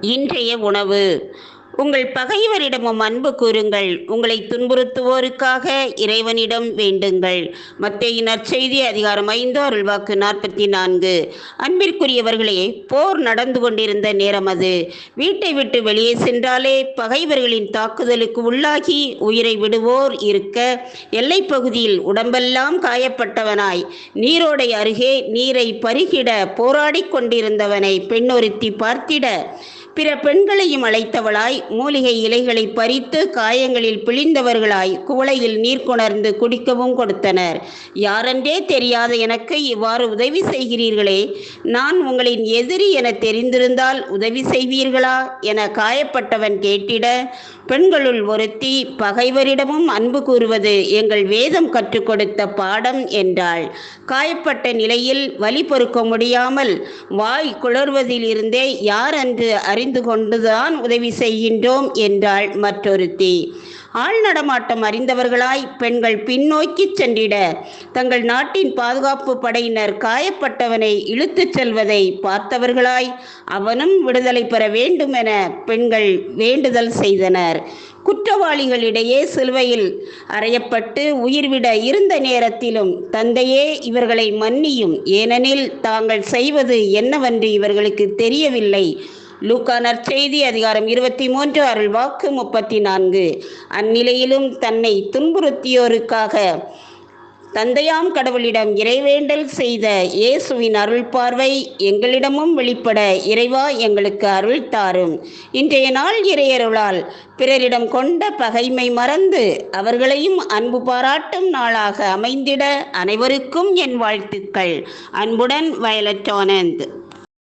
இன்றைய உணவு. உங்கள் பகைவரிடமும் அன்பு கூறுங்கள். உங்களை துன்புறுத்துவோருக்காக இறைவனிடம் வேண்டுங்கள். மத்திய நற்செய்தி அதிகாரம் ஐந்து அருள்வாக்கு நாற்பத்தி நான்கு அன்பிற்குரியவர்களே போர் நடந்து கொண்டிருந்த நேரம் அது. வீட்டை விட்டு வெளியே சென்றாலே பகைவர்களின் தாக்குதலுக்கு உள்ளாகி உயிரை விடுவோர் இருக்க எல்லை பகுதியில் உடம்பெல்லாம் காயப்பட்டவனாய் நீரோடை அருகே நீரை பருகிட போராடிக் கொண்டிருந்தவனை பெண்ணொருத்தி பார்த்திட பிற பெண்களையும் அழைத்தவளாய் மூலிகை இலைகளை பறித்து காயங்களில் பிழிந்தவர்களாய் குவளையில் நீர் கொணர்ந்து குடிக்கவும் கொடுத்தனர். யாரென்றே தெரியாத எனக்கு இவ்வாறு உதவி செய்கிறீர்களே. நான் உங்களின் எதிரி என தெரிந்திருந்தால் உதவி செய்வீர்களா? என காயப்பட்டவன் கேட்டிட பெண்களுள் ஒருத்தி பகைவரிடமும் அன்பு கூறுவது எங்கள் வேதம் கற்றுக் கொடுத்த பாடம் என்றாள். காயப்பட்ட நிலையில் வலி பொறுக்க முடியாமல் வாய் குளர்வதிலிருந்தே யார் என்று அறிந்து கொண்டுதான் உதவி செய்கின்றோம் என்றாள் மற்றொருத்தி. ஆள் நடமாட்டம் அறிந்தவர்களாய் பெண்கள் பின்னோக்கி சென்றிட. தங்கள் நாட்டின் பாதுகாப்பு படையினர் காயப்பட்டவனை இழுத்துச் செல்வதை பார்த்தவர்களாய் அவனும் விடுதலை பெற வேண்டும் என பெண்கள் வேண்டுதல் செய்தனர். குற்றவாளிகளிடையே சிலுவையில் அறையப்பட்டு உயிர்விட இருந்த நேரத்திலும் தந்தையே இவர்களை மன்னியும். ஏனெனில் தாங்கள் செய்வது என்னவென்று இவர்களுக்கு தெரியவில்லை. லூக்கா நற்செய்தி அதிகாரம் இருபத்தி மூன்று அருள் வாக்கு முப்பத்தி நான்கு. அந்நிலையிலும் தன்னை துன்புறுத்தியோருக்காக தந்தையாம் கடவுளிடம் இறைவேண்டல் செய்த இயேசுவின் அருள் பார்வை எங்களிடமும் வெளிப்பட இறைவா எங்களுக்கு அருள் தாரும். இன்றைய நாள் இறையருளால் பிறரிடம் கொண்ட பகைமை மறந்து அவர்களையும் அன்பு பாராட்டும் நாளாக அமைந்திட அனைவருக்கும் என் வாழ்த்துக்கள். அன்புடன் வயலட் ஆனந்த்.